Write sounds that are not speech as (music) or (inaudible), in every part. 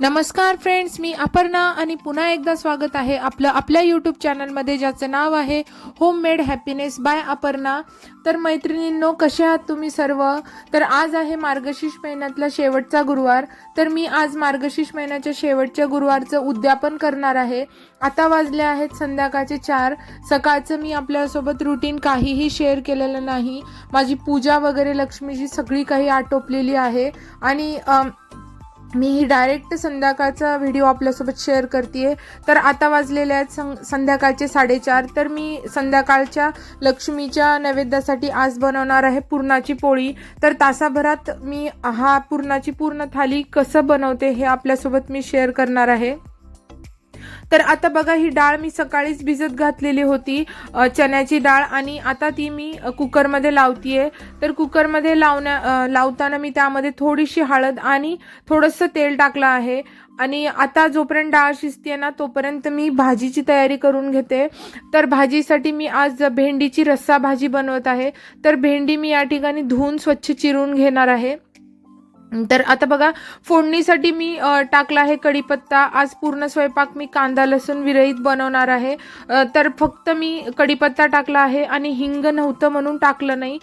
नमस्कार फ्रेंड्स मी अपर्णा आणि पुन्हा एकदा स्वागत आहे आपलं आपल्या यूट्यूब चॅनलमध्ये ज्याचं नाव आहे home made happiness by Aparna. तर मैत्रिणींनो कसे आहात तुम्ही सर्व? तर आज आहे मार्गशीर्ष महिन्यातला शेवटचा गुरुवार. तर मी आज मार्गशीर्ष महिन्याच्या शेवटच्या गुरुवारचं उद्यापन करणार आहे. आता वाजले आहेत संध्याकाळचे चार. सकाळचं मी आपल्यासोबत रुटीन काहीही शेअर केलेलं नाही. माझी पूजा वगैरे लक्ष्मीची सगळी काही आटोपलेली आहे. आणि मी ही डायरेक्ट संध्याकाळचा व्हिडिओ आपल्यासोबत शेअर करते तर आता वाजलेले आहेत सं संध्याकाळचे साडेचार. तर मी संध्याकाळच्या लक्ष्मीच्या नैवेद्यासाठी आज बनवणार आहे पुरणाची पोळी. तर तासाभरात मी हा पुरणाची पूर्ण थाली कसं बनवते हे आपल्यासोबत मी शेअर करणार आहे. तर आता बघा ही डाळ मी सकाळीच भिजत घातलेली होती. चण्याची डाळ आणि आता ती मी कुकरमध्ये लावतीये. तर कुकरमध्ये लावण्या लावताना मी त्यामध्ये थोडीशी हळद आणि थोडंसं तेल टाकलं आहे. आणि आता जोपर्यंत डाळ शिजते ना तोपर्यंत मी भाजीची तयारी करून घेते. तर भाजीसाठी मी आज भेंडीची रस्सा भाजी बनवत आहे. तर भेंडी मी या ठिकाणी धुवून स्वच्छ चिरून घेणार आहे. तर आता बघा फोडणीसाठी मी टाकला आहे कढीपत्ता. आज पूर्ण स्वयंपाक मी कांदा लसूण विरहित बनवणार आहे. तर फक्त मी कढीपत्ता टाकला आहे आणि हिंग नव्हतं म्हणून टाकलं नाही.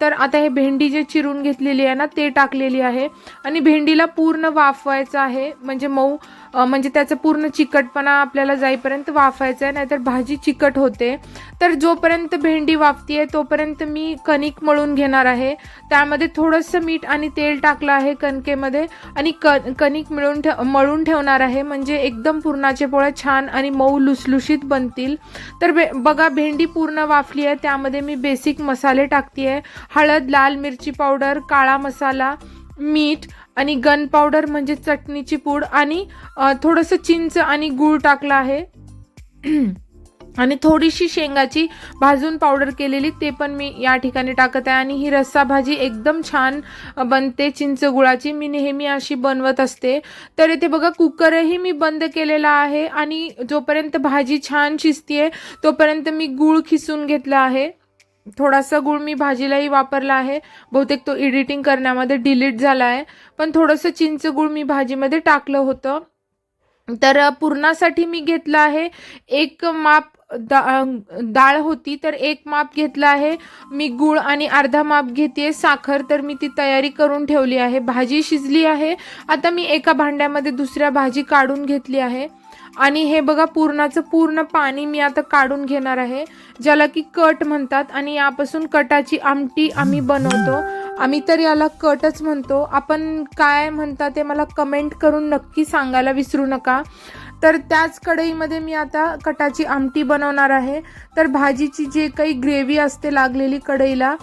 तर आता हे भेंडी जे चिरून घेतलेली आहे ना ते टाकलेली आहे. आणि भेंडीला पूर्ण वाफवायचं आहे. म्हणजे मऊ म्हणजे त्याचं पूर्ण चिकटपणा आपल्याला जाईपर्यंत वाफायचं आहे नाहीतर भाजी चिकट होते. तर जोपर्यंत भेंडी वाफतीये तोपर्यंत मी कणिक मळून घेणार आहे. त्यामध्ये थोडंसं मीठ आणि तेल टाकलं आहे. आहे कणकेमध्ये आणि क कणिक मिळून ठेव मळून ठेवणार आहे. म्हणजे एकदम पुरणाचे पोळ्या छान आणि मऊ लुसलुशीत बनतील. तर बे बघा भेंडी पूर्ण वाफली आहे. त्यामध्ये मी बेसिक मसाले टाकते हळद लाल मिरची पावडर काळा मसाला मीठ आणि गन पावडर म्हणजे चटणीची पूड आणि थोडंसं चिंच आणि गूळ टाकलं आहे. (clears throat) आणि थोडीशी शेंगाची भाजून पावडर केलेली ते पण मी या ठिकाणी टाकत आहे. आणि ही रस्सा भाजी एकदम छान बनते चिंच गुळाची. मी नेहमी अशी बनवत असते. तर इथे बघा कुकरही मी बंद केलेला आहे आणि जोपर्यंत भाजी छान शिजतीये तोपर्यंत मी गूळ खिसून घेतला आहे. थोडासा गूळ मी भाजीलाही वापरला आहे. बहुतेक तो एडिटिंग करण्यामध्ये डिलीट झाला आहे पण थोडंसं चिंच गूळ मी भाजीमध्ये टाकलं होतं. तर पुरणासाठी मी घेतलं आहे एक माप दा डाळ होती तर एक माप घेतला आहे. मी गूळ आणि अर्धा माप घेते साखर तर मी ती तयारी करून ठेवली आहे. भाजी शिजली आहे. आता मी एका भांड्यामध्ये दुसऱ्या भाजी काढून घेतली आहे. आणि हे बघा पूर्णाचं पूर्ण पाणी मी आता काढून घेणार आहे. ज्याला की कट म्हणतात आणि यापासून कटाची आमटी आम्ही बनवतो. आम्ही तर याला कटच म्हणतो. आपण काय म्हणता ते मला कमेंट करून नक्की सांगायला विसरू नका. तर त्याच कढईमध्ये मी आता कटाची आमटी बनवणार आहे. तर भाजीची जे काही ग्रेव्ही असते लागलेली कढईला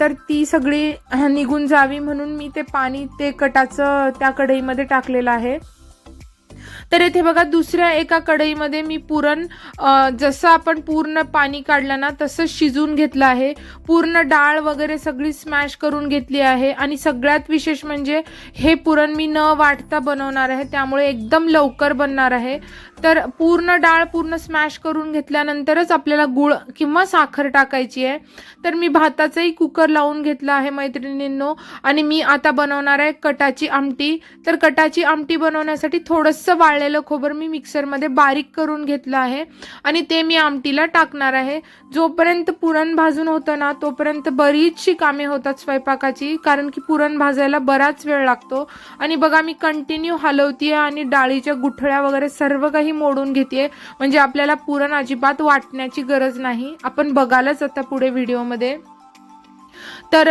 तर ती सगळी निघून जावी म्हणून मी ते पाणी ते कटाचं त्या कढईमध्ये टाकलेलं आहे. तर इथे बघा दुसऱ्या एका कढईमध्ये मी पुरण जसं आपण पूर्ण पाणी काढलं ना तसं शिजून घेतलं आहे. पूर्ण डाळ वगैरे सगळी स्मॅश करून घेतली आहे. आणि सगळ्यात विशेष म्हणजे हे पुरण मी न वाटता बनवणार आहे. त्यामुळे एकदम लवकर बनणार आहे. तर पूर्ण डाळ पूर्ण स्मॅश करून घेतल्यानंतरच आपल्याला गुळ किंवा साखर टाकायची आहे. तर मी भाताचाही कुकर लावून घेतला आहे मैत्रिणींनो. आणि मी आता बनवणार आहे कटाची आमटी. तर कटाची आमटी बनवण्यासाठी थोडंसं वाळलेलं खोबरं मी मिक्सरमध्ये बारीक करून घेतलं आहे. आणि ते मी आमटीला टाकणार आहे. जोपर्यंत पुरण भाजून होतं ना तोपर्यंत बरीचशी कामे होतात स्वयंपाकाची कारण की पुरण भाजायला बराच वेळ लागतो. आणि बघा मी कंटिन्यू हलवतीये आणि डाळीच्या गुठळ्या वगैरे सर्व काही मोडून घेते म्हणजे आपल्याला पुरण अजिबात वाटण्याची गरज नाही. आपण बघालच आता पुढे व्हिडिओमध्ये. तर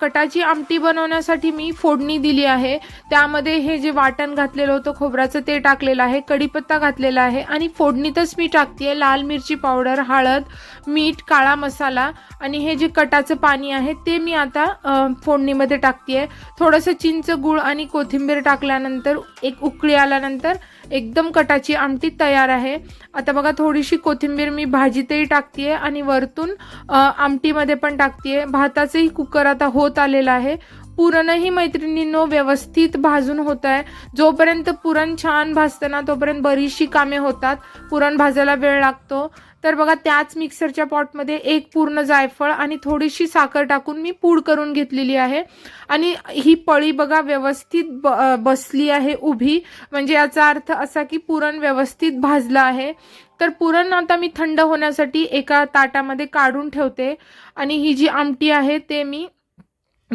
कटाची आमटी बनवण्यासाठी मी फोडणी दिली आहे. त्यामध्ये हे जे वाटण घातलेलं होतं खोबऱ्याचं ते टाकलेलं आहे कढीपत्ता घातलेला आहे आणि फोडणीतच मी टाकते लाल मिरची पावडर हळद मीठ काळा मसाला आणि हे जे कटाचं पाणी आहे ते मी आता फोडणीमध्ये टाकते थोडंसं चिंच गूळ आणि कोथिंबीर टाकल्यानंतर एक उकळी आल्यानंतर एकदम कटाची आमटी तयार आहे. आता बघा थोडीशी कोथिंबीर मी भाजीतही टाकते आणि वरतून आमटीमध्ये पण टाकते भाताचंही कुकर आता होत आलेलं आहे. पुरणही मैत्रिणींनो व्यवस्थित भाजून होत आहे जोपर्यंत पुरण छान भाजतं ना तोपर्यंत बरीचशी कामे होतात. पुरण भाजायला वेळ लागतो. तर बघा त्याच मिक्सरच्या पॉटमध्ये एक पूर्ण जायफळ आणि थोडीशी साखर टाकून मी पूड करून घेतलेली आहे. आणि ही पळी बघा व्यवस्थित ब बसली आहे उभी. म्हणजे याचा अर्थ असा की पुरण व्यवस्थित भाजलं आहे. तर पुरण आता मी थंड होण्यासाठी एका ताटामध्ये काढून ठेवते. आणि ही जी आमटी आहे ते मी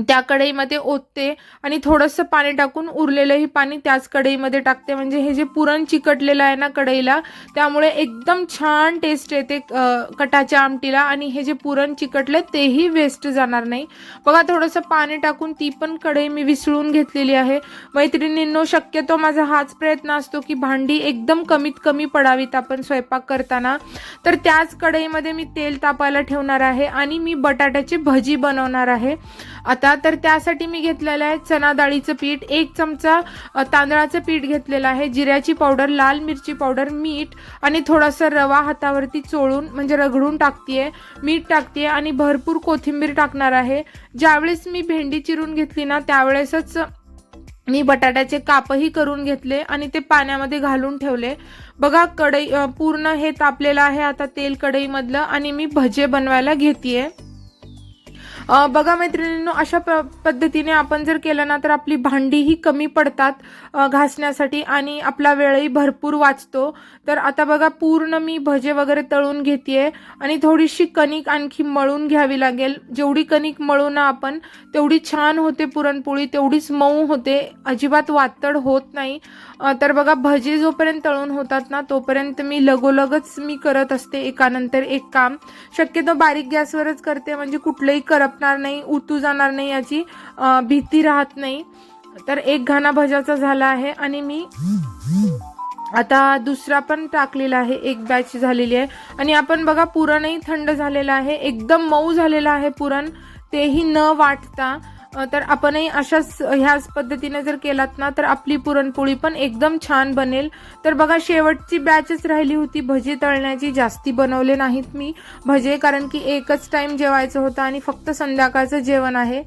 त्या कढईमध्ये ओतते आणि थोडंसं पाणी टाकून उरलेलंही पाणी त्याच कढईमध्ये टाकते. म्हणजे हे जे पुरण चिकटलेलं आहे ना कढईला त्यामुळे एकदम छान टेस्ट येते कटाच्या आमटीला आणि हे जे पुरण चिकटलं तेही वेस्ट जाणार नाही. बघा थोडंसं पाणी टाकून ती पण कढई मी विसळून घेतलेली आहे. मैत्रिणींनो शक्यतो माझा हाच प्रयत्न असतो की भांडी एकदम कमीत कमी पडावीत आपण स्वयंपाक करताना. तर त्याच कढईमध्ये मी तेल तापायला ठेवणार आहे आणि मी बटाट्याची भजी बनवणार आहे. आता तर त्यासाठी मी घेतलेलं आहे चना डाळीचं पीठ एक चमचा तांदळाचं पीठ घेतलेलं आहे जिऱ्याची पावडर लाल मिरची पावडर मीठ आणि थोडासा रवा हातावरती चोळून म्हणजे रगडून टाकते मीठ टाकते आणि भरपूर कोथिंबीर टाकणार आहे. ज्यावेळेस मी भेंडी चिरून घेतली ना त्यावेळेसच मी बटाट्याचे कापही करून घेतले आणि ते पाण्यामध्ये घालून ठेवले. बघा कढई पूर्ण हे तापलेलं आहे आता तेल कढईमधलं आणि मी भजे बनवायला घेते आहे बघा मैत्रिणींनो अशा प पद्धतीने आपण जर केलं ना तर आपली भांडीही कमी पडतात घासण्यासाठी आणि आपला वेळही भरपूर वाचतो. तर आता बघा पूर्ण मी भजे वगैरे तळून घेते आणि थोडीशी कणिक आणखी मळून घ्यावी लागेल. जेवढी कणिक मळू ना आपण तेवढी छान होते पुरणपोळी तेवढीच मऊ होते. अजिबात वातड होत नाही. तर बघा भजे जोपर्यंत तळून होतात ना तोपर्यंत मी लगोलगच मी करत असते एकानंतर एक काम. शक्यतो बारीक गॅसवरच करते म्हणजे कुठलंही करप करपणार नाही उतू जाणार नाही याची भीती राहत नाही. तर एक घाना भजाचा झाला आहे आणि मी आता दुसरा पण टाकलेला आहे एक बॅच झालेली आहे. आणि आपण बघा पुरणही थंड झालेलं आहे एकदम मऊ झालेलं आहे पुरण. तेही न वाटता तर आपणही अशाच ह्याच पद्धतीने जर केलात ना तर आपली पुरणपोळी पण एकदम छान बनेल. तर बघा शेवटची बॅचच राहिली होती भजी तळण्याची. जास्ती बनवले नाहीत मी भजे कारण की एकच टाईम जेवायचं होतं आणि फक्त संध्याकाळचं जेवण आहे.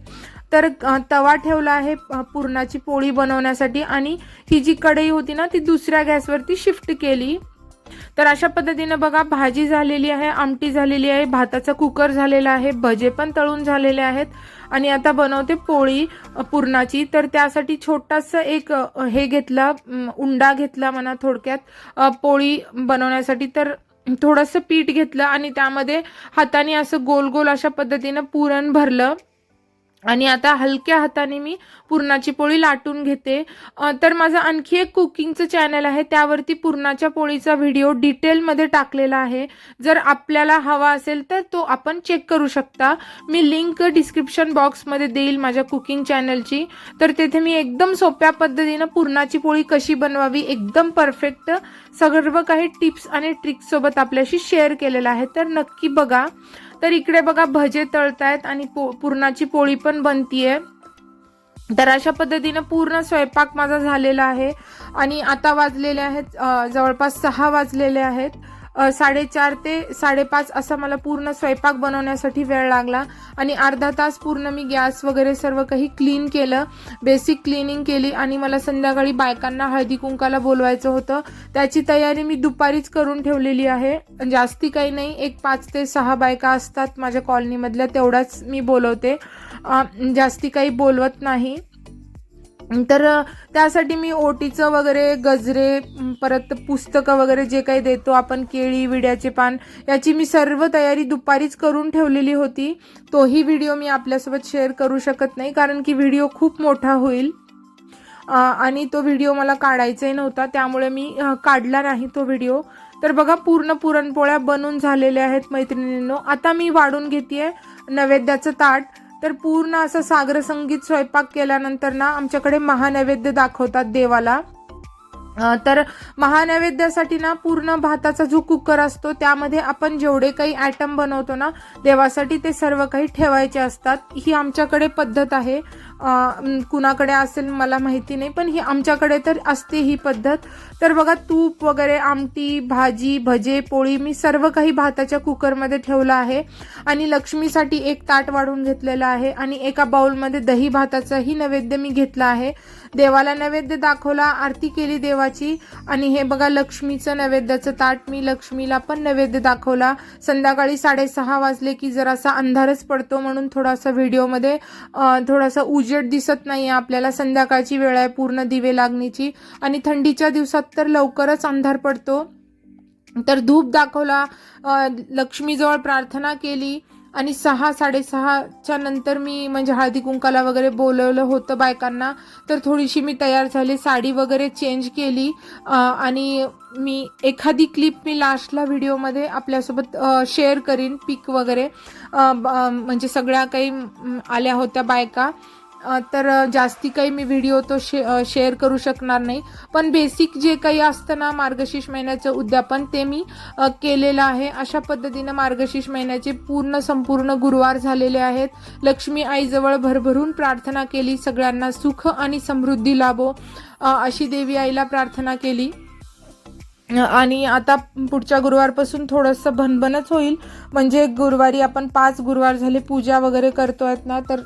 तर तवा ठेवला आहे पुरणाची पोळी बनवण्यासाठी आणि ही जी कढई होती ना ती दुसऱ्या गॅसवरती शिफ्ट केली. तर अशा पद्धतीनं बघा भाजी झालेली आहे आमटी झालेली आहे भाताचा कुकर झालेला आहे भजे पण तळून झालेले आहेत. आणि आता बनवते पोळी पुरणाची. तर त्यासाठी छोटासा एक हे घेतला उंडा घेतला म्हणा थोडक्यात. पोळी बनवण्यासाठी तर थोडंसं पीठ घेतलं आणि त्यामध्ये हाताने असं गोल गोल अशा पद्धतीनं पुरण भरलं. आणि आता हलक्या हाताने मी पुरणाची पोळी लाटून घेते. तर माझं आणखी एक कुकिंगचं चॅनल आहे. त्यावरती पुरणाच्या पोळीचा व्हिडिओ डिटेलमध्ये टाकलेला आहे. जर आपल्याला हवा असेल तर तो आपण चेक करू शकता. मी लिंक डिस्क्रिप्शन बॉक्समध्ये देईल माझ्या कुकिंग चॅनलची तर तेथे मी एकदम सोप्या पद्धतीनं पुरणाची पोळी कशी बनवावी एकदम परफेक्ट सर्व काही टिप्स आणि ट्रिक्ससोबत आपल्याशी शेअर केलेलं आहे. तर नक्की बघा. तर इकडे बघा भजे तळतायत आणि पो पुरणाची पोळी पण बनतीये. तर अशा पद्धतीनं पूर्ण स्वयंपाक माझा झालेला आहे. आणि आता वाजलेले आहेत जवळपास सहा वाजलेले आहेत. साडेचार ते साडेपाच असा मला पूर्ण स्वयंपाक बनवण्यासाठी वेळ लागला. आणि अर्धा तास पूर्ण मी गॅस वगैरे सर्व काही क्लीन केलं. बेसिक क्लिनिंग केली आणि मला संध्याकाळी बायकांना हळदी कुंकाला बोलवायचं होतं. त्याची तयारी मी दुपारीच करून ठेवलेली आहे. जास्ती काही नाही एक पाच ते सहा बायका असतात माझ्या कॉलनीमधल्या तेवढाच मी बोलवते. जास्ती काही बोलवत नाही. तर त्यासाठी मी ओटीचं वगैरे गजरे परत पुस्तकं वगैरे जे काही देतो आपण केळी विड्याचे पान याची मी सर्व तयारी दुपारीच करून ठेवलेली होती. तोही व्हिडिओ मी आपल्यासोबत शेअर करू शकत नाही कारण की व्हिडिओ खूप मोठा होईल. आणि तो व्हिडिओ मला काढायचाही नव्हता त्यामुळे मी काढला नाही तो व्हिडिओ. तर बघा पूर्ण पुरणपोळ्या बनून झालेल्या आहेत मैत्रिणींनो. आता मी वाढून घेते नैवेद्याचं ताट. तर पूर्ण असं सागर संगीत स्वयंपाक केल्यानंतर ना आमच्याकडे महानैवेद्य दाखवतात देवाला. तर महानैवेद्यासाठी ना पूर्ण भाताचा जो कुकर असतो त्यामध्ये आपण जेवढे काही आयटम बनवतो ना देवासाठी ते सर्व काही ठेवायचे असतात. ही आमच्याकडे पद्धत आहे. कुणाकडे असेल मला माहिती नाही पण ही आमच्याकडे तर असते ही पद्धत. तर बघा तूप वगैरे आमटी भाजी भजे पोळी मी सर्व काही भाताच्या कुकरमध्ये ठेवलं आहे. आणि लक्ष्मीसाठी एक ताट वाढून घेतलेलं आहे आणि एका बाउलमध्ये दही भाताचाही नैवेद्य मी घेतला आहे. देवाला नैवेद्य दाखवला आरती केली देवाची. आणि हे बघा लक्ष्मीचं नैवेद्याचं ताट मी लक्ष्मीला पण नैवेद्य दाखवला. संध्याकाळी साडेसहा वाजले की जरासा अंधारच पडतो म्हणून थोडासा व्हिडिओमध्ये थोडासा उज उजेड दिसत नाही आपल्याला संध्याकाळची वेळ आहे पूर्ण दिवे लागण्याची आणि थंडीच्या दिवसात तर लवकरच अंधार पडतो. तर धूप दाखवला लक्ष्मीजवळ प्रार्थना केली आणि सहा साडेसहाच्या नंतर मी म्हणजे हळदी कुंकाला वगैरे बोलवलं होतं बायकांना. तर थोडीशी मी तयार झाली साडी वगैरे चेंज केली. आणि मी एखादी क्लिप मी लास्टला व्हिडिओमध्ये आपल्यासोबत शेअर करीन पिक वगैरे. म्हणजे सगळ्या काही आल्या होत्या बायका. तर जास्ती काही मी व्हिडिओ तो शे शेअर करू शकणार नाही. पण बेसिक जे काही असतं ना मार्गशीर्ष महिन्याचं उद्यापन ते मी केलेलं आहे. अशा पद्धतीनं मार्गशीर्ष महिन्याचे पूर्ण संपूर्ण गुरुवार झालेले आहेत. लक्ष्मी आईजवळ भरभरून प्रार्थना केली. सगळ्यांना सुख आणि समृद्धी लाभो. अशी देवी आईला प्रार्थना केली. आणि आता पुढच्या गुरुवारपासून थोडंसं भनभनच होईल. म्हणजे गुरुवारी आपण पाच गुरुवार झाले पूजा वगैरे करतो आहेत ना तर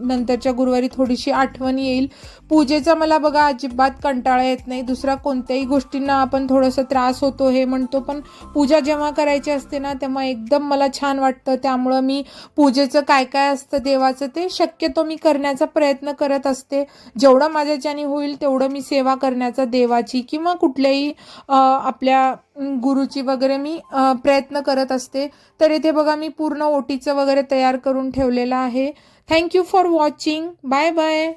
नंतरच्या गुरुवारी थोडीशी आठवण येईल. पूजेचा मला बघा अजिबात कंटाळा येत नाही. दुसऱ्या कोणत्याही गोष्टींना आपण थोडंसं त्रास होतो हे म्हणतो पण पूजा जेव्हा करायची असते ना तेव्हा एकदम मला छान वाटतं. त्यामुळं मी पूजेचं काय काय असतं देवाचं ते शक्यतो मी करण्याचा प्रयत्न करत असते. जेवढं माझ्याच्याने होईल तेवढं मी सेवा करण्याचा देवाची किंवा कुठल्याही आपल्या गुरुची वगैरे मी प्रयत्न करत असते. तर इथे बघा मी पूर्ण ओटीचं वगैरे तयार करून ठेवलेलं आहे. Thank you for watching bye bye